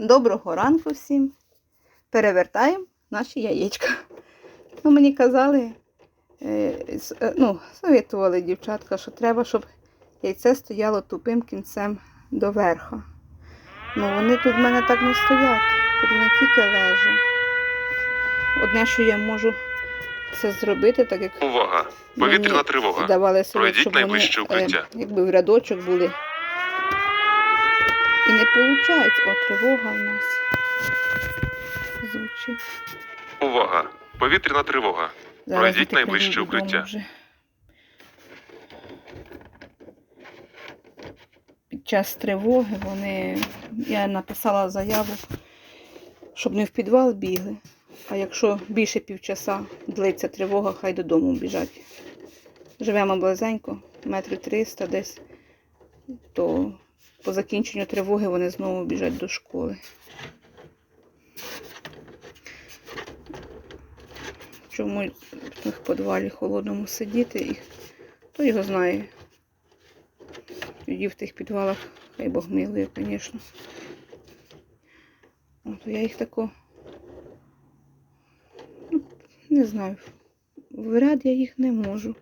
Доброго ранку всім. Перевертаємо наші яєчка. Ну, мені казали, е, е, ну, совітували дівчатка, що треба, щоб яйце стояло тупим кінцем до верха. Ну, вони тут в мене так не стоять. Тут не тільки лежу. Одне, що я можу це зробити, так як Увага! Повітряна тривога. давали Пройдіть щоб вони, укриття. е, якби в рядочок були. І не виходить. О, тривога в нас звучить. Увага! Повітряна тривога. Зараз Пройдіть найближче укриття. Вже. Під час тривоги вони. Я написала заяву, щоб не в підвал бігли. А якщо більше півчаса длиться тривога, хай додому біжать. Живемо близенько, метрів 300 десь, то по закінченню тривоги вони знову біжать до школи. Чому в них підвалі холодному сидіти, хто його знає. Тоді в тих підвалах, хай Бог милує, звісно. От я їх тако, ну, не знаю, в ряд я їх не можу.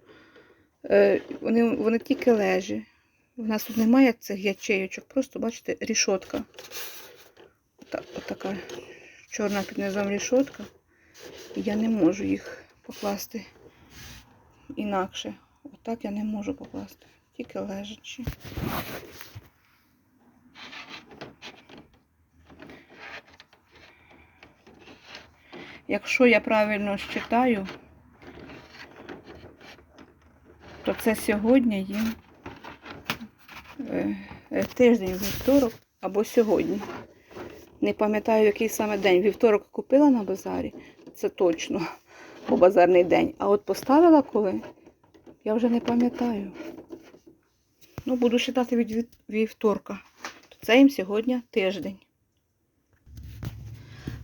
Е, вони, вони тільки лежі. У нас тут немає цих ячейочок, просто, бачите, рішотка. Ота, отака чорна під низом рішотка. Я не можу їх покласти інакше. Отак я не можу покласти, тільки лежачи. Якщо я правильно считаю, то це сьогодні їм тиждень вівторок або сьогодні. Не пам'ятаю, який саме день. Вівторок купила на базарі, це точно, бо базарний день. А от поставила коли, я вже не пам'ятаю. Ну, буду вважати від вівторка. Це їм сьогодні тиждень.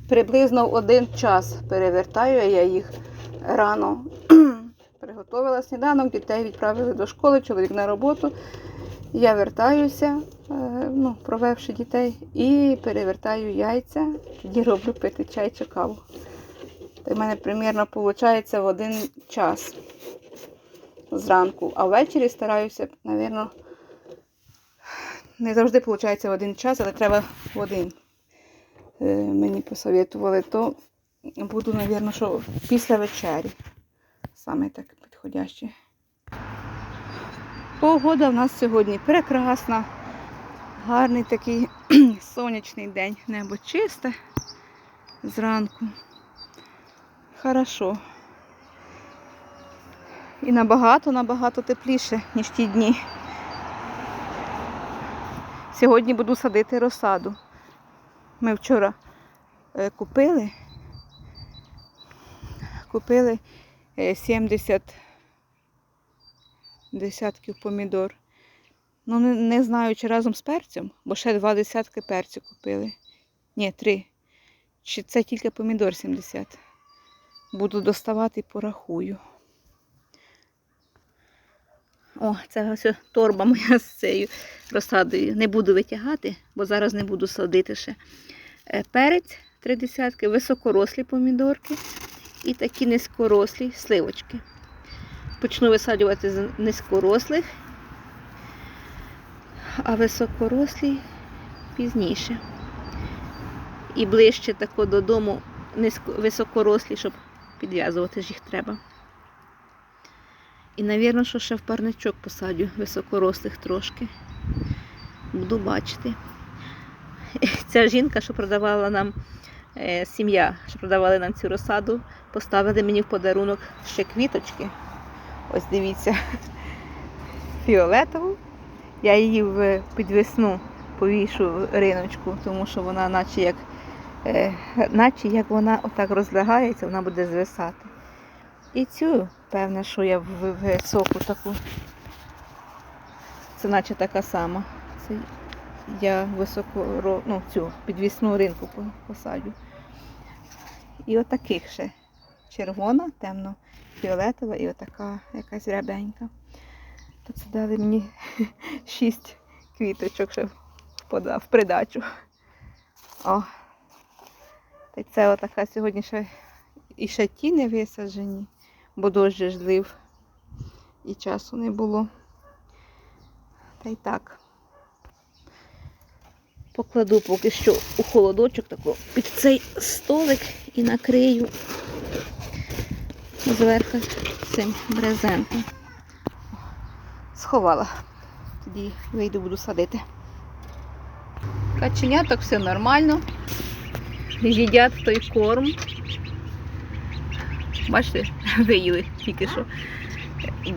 Приблизно один час перевертаю я їх рано. Приготувала сніданок, дітей відправили до школи, чоловік на роботу. Я вертаюся, е, ну, провевши дітей, і перевертаю яйця, тоді роблю пити чай чи каву. Та в мене примірно виходить в один час зранку, а ввечері стараюся, мабуть, не завжди виходить в один час, але треба в один. Е, Мені посоветували, то буду, мабуть, що після вечері. Саме так підходяще. Погода в нас сьогодні прекрасна. Гарний такий сонячний день. Небо чисте зранку. Хорошо. І набагато-набагато тепліше, ніж ті дні. Сьогодні буду садити розсаду. Ми вчора е, купили. Купили е, 70 десятків помідор. Ну, не, не знаю, чи разом з перцем, бо ще два десятки перцю купили. Ні, три. Чи це тільки помідор 70. Буду доставати і порахую. О, це ось торба моя з цією розсадою. Не буду витягати, бо зараз не буду садити ще. Е, Перець три десятки, високорослі помідорки і такі низькорослі сливочки. Почну висаджувати з низькорослих, а високорослі пізніше. І ближче тако додому високорослі, щоб підв'язувати ж їх треба. І, навірно, що ще в парничок посадю високорослих трошки. Буду бачити. Ця жінка, що продавала нам е, сім'я, що продавали нам цю розсаду, поставили мені в подарунок ще квіточки. Ось дивіться, фіолетову. Я її в підвесну повішу риночку, тому що вона наче як, е, наче як вона отак розлягається, вона буде звисати. І цю, певне, що я в, соку таку. Це наче така сама. Це я високо, ну, цю підвісну ринку посадю. І отаких ще. Червона, темно фіолетова і отака якась рябенька. То це дали мені шість квіточок ще в придачу. О. Та це отака сьогодні ще і ще ті не висаджені, бо дощ же ж і часу не було. Та й так. Покладу поки що у холодочок тако під цей столик і накрию зверху цим брезентом. Сховала. Тоді вийду, буду садити. Каченяток все нормально. Їдять той корм. Бачите, виїли тільки що.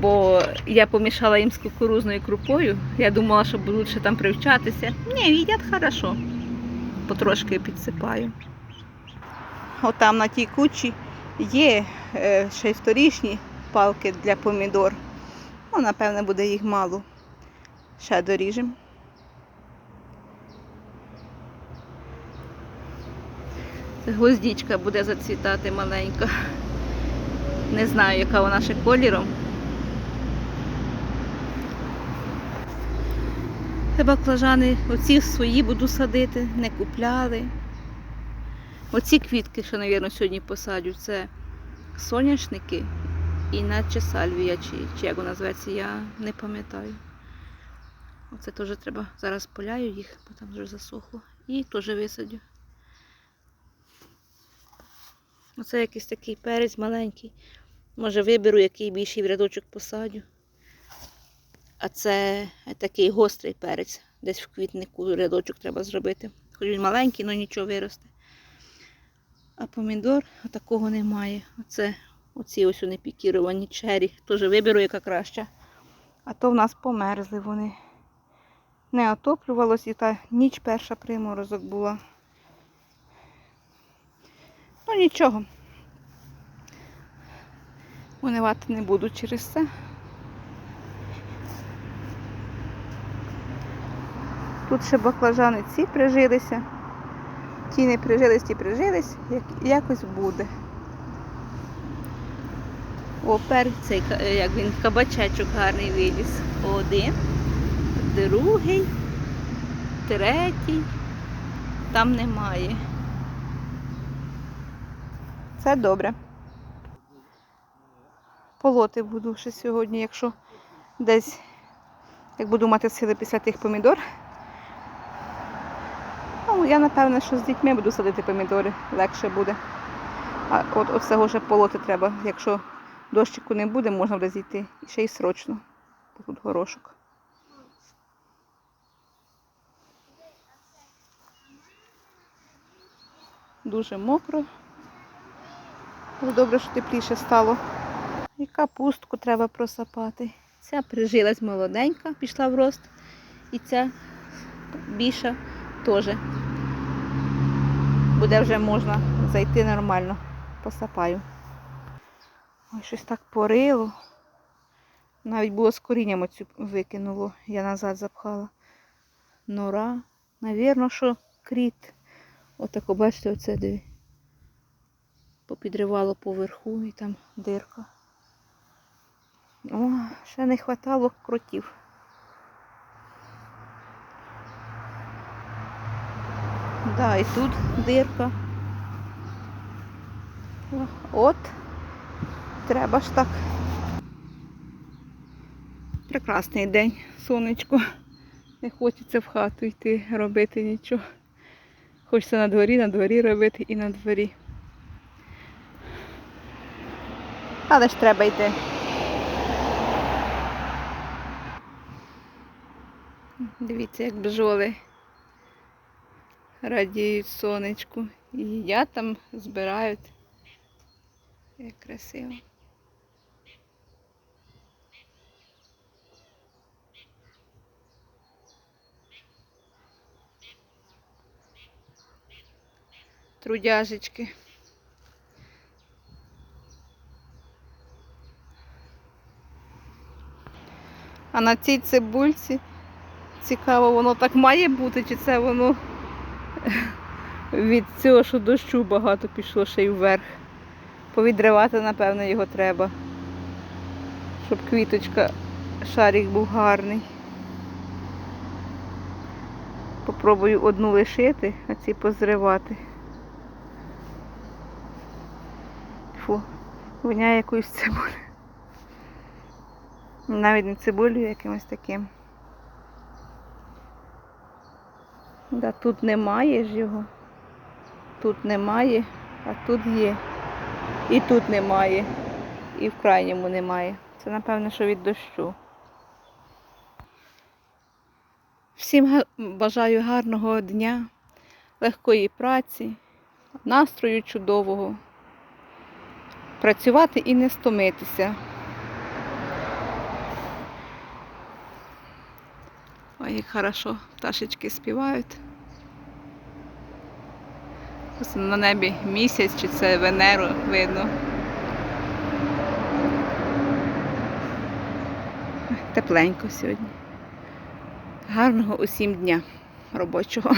Бо я помішала їм з кукурузною крупою. Я думала, що будуть ще там привчатися. Ні, їдять хорошо. Потрошки підсипаю. Отам на тій кучі є ще й вторічні палки для помідор. Ну, напевне, буде їх мало. Ще доріжемо. Гвоздічка буде зацвітати маленька. Не знаю, яка вона ще кольором. Баклажани оці свої буду садити, не купляли. Оці квітки, що, мабуть, сьогодні посадю, це соняшники і наче сальвія, чи, чи як вона називається, я не пам'ятаю. Оце теж треба. Зараз поляю їх, бо там вже засохло. І теж висадю. Оце якийсь такий перець маленький. Може виберу, який більший в рядочок посадю. А це такий гострий перець. Десь в квітнику рядочок треба зробити. Хоч він маленький, але нічого виросте. А помідор такого немає. Оце оці ось вони пікіровані чері. Теж виберу, яка краща. А то в нас померзли вони. Не отоплювалось і та ніч перша приморозок була. Ну нічого. Унивати не буду через це. Тут ще баклажани ці прижилися. Ті не прижились, ті прижились, як, якось буде. О, пер, цей, ка- е, як він, кабачечок гарний виліз. Один, другий, третій. Там немає. Це добре. Полоти буду ще сьогодні, якщо десь, як буду мати сили після тих помідор. Я напевне, що з дітьми буду садити помідори, легше буде. А от оцього ще полоти треба. Якщо дощику не буде, можна буде зійти. І ще й срочно. Тут горошок. Дуже мокро. Добре, що тепліше стало. І капустку треба просапати. Ця прижилась молоденька, пішла в рост. І ця більша теж. Буде вже можна зайти нормально. Посапаю. Ой, щось так порило. Навіть було з корінням оцю викинуло. Я назад запхала. Нора. Навірно, що кріт. Отако, бачите, оце диви. Попідривало поверху і там дирка. О, ще не хватало кротів. Да, і тут дирка. От. Треба ж так. Прекрасний день, сонечко. Не хочеться в хату йти, робити нічого. Хочеться на дворі, на дворі робити і на дворі. Але ж треба йти. Дивіться, як бджоли радіють сонечку. І їдять там, збирають. Як красиво. Трудяжечки. А на цій цибульці цікаво, воно так має бути, чи це воно від цього, що дощу багато пішло ще й вверх. Повідривати, напевно, його треба. Щоб квіточка, шарик був гарний. Попробую одну лишити, а ці позривати. Фу, воняє якоюсь цибулею. Навіть не цибулею, якимось таким. Да, тут немає ж його. Тут немає, а тут є. І тут немає. І в крайньому немає. Це, напевно, що від дощу. Всім бажаю гарного дня, легкої праці, настрою чудового. Працювати і не стомитися. Ой, як хорошо пташечки співають. Ось на небі місяць чи це Венеру видно. Тепленько сьогодні. Гарного усім дня робочого.